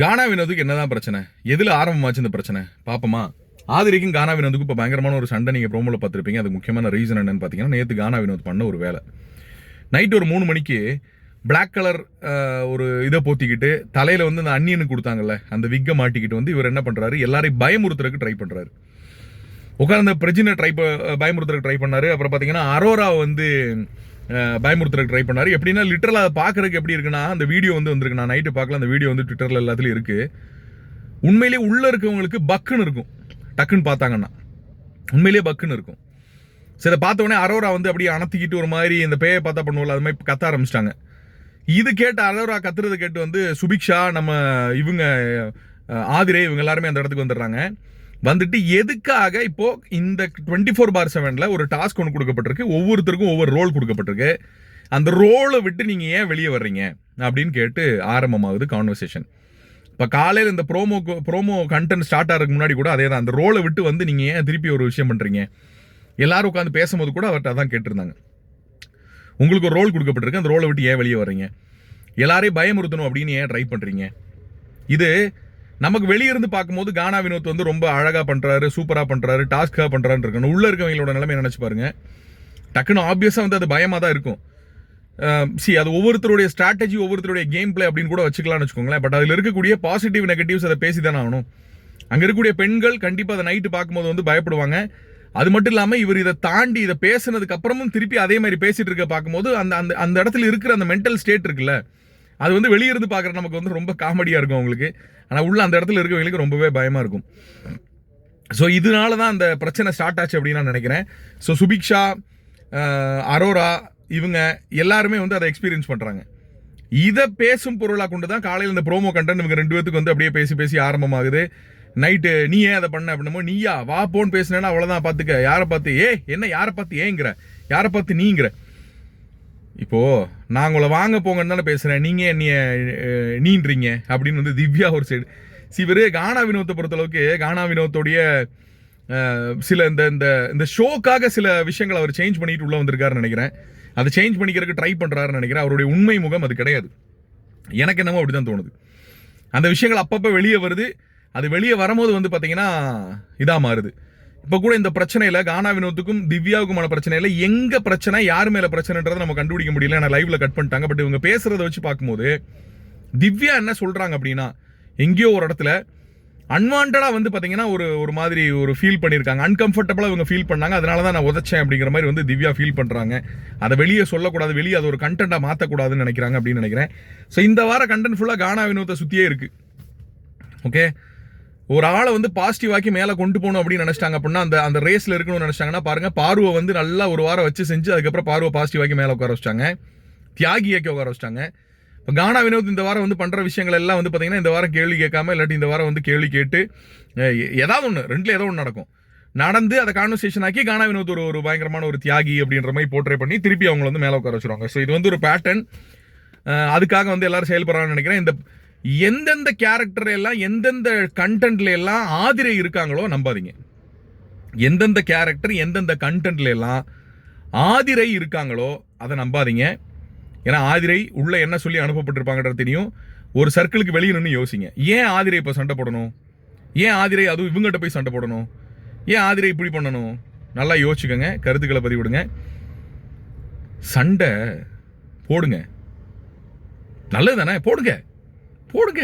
கானா வினோதுக்கு என்னதான் பிரச்சனை? எதுல ஆரம்பமாச்சு இந்த பிரச்சனை? பாப்போமா. ஆதிரிக்கும் கானா வினோதுக்கு இப்போ பயங்கரமான ஒரு சண்டை நீங்கள் ப்ரோமோல பார்த்துருப்பீங்க. அதுக்கு முக்கியமான ரீசன் என்னன்னு பார்த்தீங்கன்னா நேற்று கானா வினோத் பண்ண ஒரு வேலை. நைட் ஒரு மூணு மணிக்கு பிளாக் கலர் ஒரு இதை போத்திக்கிட்டு தலையில வந்து அந்த அன்னியனு கொடுத்தாங்கல்ல அந்த விக்கை மாட்டிக்கிட்டு வந்து இவர் என்ன பண்றாரு? எல்லாரையும் பயமுறுத்துறதுக்கு ட்ரை பண்றாரு. உட்கார்ந்த பிரஜினை ட்ரை பயமுறுத்துறதுக்கு ட்ரை பண்ணாரு. அப்புறம் பார்த்தீங்கன்னா அரோரா வந்து பயமுறுத்துறதுக்கு ட்ரை பண்ணார். எப்படின்னா லிட்டரலாக பார்க்கறதுக்கு எப்படி இருக்குன்னா அந்த வீடியோ வந்து வந்திருக்கு. நான் நைட்டு பார்க்கல அந்த வீடியோ வந்து ட்விட்டரில் எல்லாத்துலேயும் இருக்குது உண்மையிலேயே உள்ளே இருக்கவங்களுக்கு பக்குன்னு இருக்கும். டக்குன்னு பார்த்தாங்கன்னா. உண்மையிலேயே பக்குன்னு இருக்கும். சரி இதை அரோரா வந்து அப்படியே அணத்திக்கிட்டு ஒரு மாதிரி இந்த பேயை பார்த்தா பண்ணுவோம்ல அது மாதிரி கத்த ஆரம்பிச்சிட்டாங்க. இது கேட்டு அரோரா கத்துறது கேட்டு வந்து சுபிக்ஷா நம்ம இவங்க ஆதிரே இவங்க எல்லாருமே அந்த இடத்துக்கு வந்துடுறாங்க. வந்துட்டு எதுக்காக இப்போ இந்த டுவெண்ட்டி ஃபோர் பார் செவனில் ஒரு டாஸ்க் ஒன்று கொடுக்கப்பட்டிருக்கு. ஒவ்வொருத்தருக்கும் ஒவ்வொரு ரோல் கொடுக்கப்பட்டிருக்கு. அந்த ரோலை விட்டு நீங்கள் ஏன் வெளியே வர்றீங்க? அப்படின்னு கேட்டு ஆரம்பமாகுது கான்வர்சேஷன் இப்போ காலையில் இந்த ப்ரோமோ ப்ரோமோ கண்டென்ட் ஸ்டார்ட் ஆகிறதுக்கு முன்னாடி கூட அதே தான் அந்த ரோலை விட்டு வந்து நீங்கள் ஏன் திருப்பி ஒரு விஷயம் பண்ணுறீங்க எல்லாரும் உட்காந்து பேசும்போது கூட அவர்கிட்ட அதான் கேட்டிருந்தாங்க. உங்களுக்கு ஒரு ரோல் கொடுக்கப்பட்டிருக்கு. அந்த ரோலை விட்டு ஏன் வெளியே வர்றீங்க? எல்லாரையும் பயமுறுத்தணும் அப்படின்னு ஏன் ட்ரை பண்ணுறீங்க இது நமக்கு வெளியிருந்து பார்க்கும்போது கானா வினோத் வந்து ரொம்ப அழகாக பண்ணுறாரு சூப்பராக பண்ணுறாரு டாஸ்க்காக பண்றான்னு இருக்கணும். உள்ளே இருக்கவங்களோட நிலைமை நினச்சி பாருங்க. டக்குன்னு ஆப்வியஸாக வந்து அது பயமாக தான் இருக்கும். சி அது ஒவ்வொருத்தருடைய ஸ்ட்ராட்டஜி ஒவ்வொருத்தருடைய கேம் பிளே அப்படின்னு கூட வச்சுக்கலாம்னு வச்சுக்கோங்களேன். பட் அதில் இருக்கக்கூடிய பாசிட்டிவ் நெகட்டிவ்ஸ் அதை பேசி தானே ஆகணும். அங்கே இருக்கக்கூடிய பெண்கள் கண்டிப்பாக அதை நைட்டு பார்க்கும்போது வந்து பயப்படுவாங்க. அது மட்டும் இல்லாமல் இவர் இதை தாண்டி இதை பேசுனதுக்கு அப்புறமும் திருப்பி அதே மாதிரி பேசிட்டு இருக்க பார்க்கும்போது அந்த அந்த அந்த இடத்துல இருக்கிற அந்த மென்டல் ஸ்டேட் இருக்குல்ல அது வந்து வெளியிருந்து பார்க்குற நமக்கு வந்து ரொம்ப காமெடியாக இருக்கும் அவங்களுக்கு. ஆனால் உள்ள அந்த இடத்துல இருக்கவங்களுக்கு ரொம்பவே பயமாக இருக்கும். ஸோ இதனால தான் அந்த பிரச்சனை ஸ்டார்ட் ஆச்சு அப்படின்னு நான் நினைக்கிறேன். ஸோ சுபிக்ஷா அரோரா இவங்க எல்லாருமே வந்து அதை எக்ஸ்பீரியன்ஸ் பண்ணுறாங்க இதை பேசும் பொருளாக கொண்டு தான் காலையில் இந்த ப்ரோமோ கண்டென்ட் இவங்க ரெண்டு பேத்துக்கு வந்து அப்படியே பேசி பேசி ஆரம்பமாகுது. நைட்டு நீ ஏன் அதை பண்ண அப்படின்னமோ நீயா வா போன்னு பேசுனேன்னா அவ்வளோதான் பார்த்துக்க யாரை பார்த்து ஏ என்ன யாரை பார்த்து ஏங்கிற? யாரை பார்த்து நீங்கிற? இப்போ நான் உங்களை வாங்க போங்கன்னு தானே பேசுகிறேன் நீங்கள் என்னைய நீன்றீங்க அப்படின்னு வந்து திவ்யா ஒரு சைடு சிவரு கானா வினோத்தை பொறுத்தளவுக்கு கானா வினோத்தோடைய சில இந்த இந்த இந்த ஷோக்காக சில விஷயங்களை அவர் சேஞ்ச் பண்ணிட்டு உள்ளே வந்திருக்காருன்னு நினைக்கிறேன். அதை சேஞ்ச் பண்ணிக்கிறதுக்கு ட்ரை பண்ணுறாருன்னு நினைக்கிறேன். அவருடைய உண்மை முகம் அது கிடையாது. எனக்கு என்னமோ அப்படி தான் தோணுது. அந்த விஷயங்கள் அப்பப்போ வெளியே வருது. அது வெளியே வரும்போது வந்து பார்த்தீங்கன்னா இதாக மாறுது. இப்போ கூட இந்த பிரச்சனையில் கானா வினோத்துக்கும் திவ்யாவுக்குமான பிரச்சனையில் எங்க பிரச்சனை யார் மேல பிரச்சனைன்றதை நம்ம கண்டுபிடிக்க முடியல. நான் லைவ்ல கட் பண்ணிட்டாங்க. பட் இவங்க பேசுறத வச்சு பார்க்கும்போது திவ்யா என்ன சொல்றாங்க அப்படின்னா எங்கேயோ ஒரு இடத்துல அன்வான்டா வந்து பார்த்தீங்கன்னா ஒரு ஒரு மாதிரி ஒரு ஃபீல் பண்ணியிருக்காங்க அன்கம்ஃபர்டபுளாக இவங்க ஃபீல் பண்ணாங்க. அதனால தான் நான் உதச்சேன் அப்படிங்கிற மாதிரி வந்து திவ்யா ஃபீல் பண்ணுறாங்க அதை வெளியே சொல்லக்கூடாது. வெளியே அது ஒரு கண்டென்ட்டாக மாற்றக்கூடாதுன்னு நினைக்கிறாங்க அப்படின்னு நினைக்கிறேன். ஸோ இந்த வார கண்டென்ட் ஃபுல்லாக கானா வினோத்தை சுற்றியே இருக்குது ஓகே ஒரு ஆளை வந்து பாசிட்டிவாக்கி மேலே கொண்டு போகணும் அப்படின்னு நினச்சிட்டாங்க அப்படின்னா அந்த அந்த ரேஸில் இருக்கணும்னு நினச்சிட்டாங்கன்னா பாருங்க பார்வை வந்து நல்லா ஒரு வாரம் வச்சு செஞ்சு அதுக்கப்புறம் பார்வை பாசிட்டிவாக்கி மேலே உட்கார வச்சிட்டாங்க. தியாகியாக்கி உட்கார வச்சிட்டாங்க. இப்போ கானா வினோத் இந்த வாரம் வந்து பண்ணுற விஷயங்கள் எல்லாம் வந்து பார்த்தீங்கன்னா இந்த வாரம் கேள்வி கேட்காம இல்லாட்டி இந்த வாரம் வந்து கேள்வி கேட்டு ஏதாவது ஒன்று ரெண்டில் ஏதோ ஒன்று நடக்கும். நடந்து அதை கான்வர்சேஷன் ஆக்கி கானா வினோத் ஒரு ஒரு பயங்கரமான ஒரு தியாகி அப்படின்ற மாதிரி போர்ட்ரே பண்ணி திருப்பி அவங்களை வந்து மேலே உட்கார வச்சுருவாங்க. ஸோ இது வந்து ஒரு பேட்டர்ன் அதுக்காக வந்து எல்லாரும் செயல்படுறாங்கன்னு நினைக்கிறேன். இந்த எந்தெந்த கேரக்டர் எல்லாம் எந்தெந்த கண்டென்ட்ல எல்லாம் ஆதிரை இருக்காங்களோ நம்பாதீங்க. எந்தெந்த கேரக்டர் எந்தெந்த கண்டென்ட்ல எல்லாம் ஆதிரை இருக்காங்களோ அதை நம்பாதீங்க. ஏன்னா ஆதிரை உள்ள என்ன சொல்லி அனுப்பப்பட்டிருப்பாங்கன்றது தெரியும். ஒரு சர்க்கிளுக்கு வெளியே நின்று யோசிங்க. ஏன் ஆதிரை இப்போ சண்டை போடணும்? ஏன் ஆதிரை அதுவும் இவங்ககிட்ட போய் சண்டை போடணும்? ஏன் ஆதிரை இப்படி பண்ணணும்? நல்லா யோசிச்சுக்கோங்க. கருத்துக்களை பதிவிடுங்க. சண்டை போடுங்க. நல்லது தானே போடுங்க. போடுங்க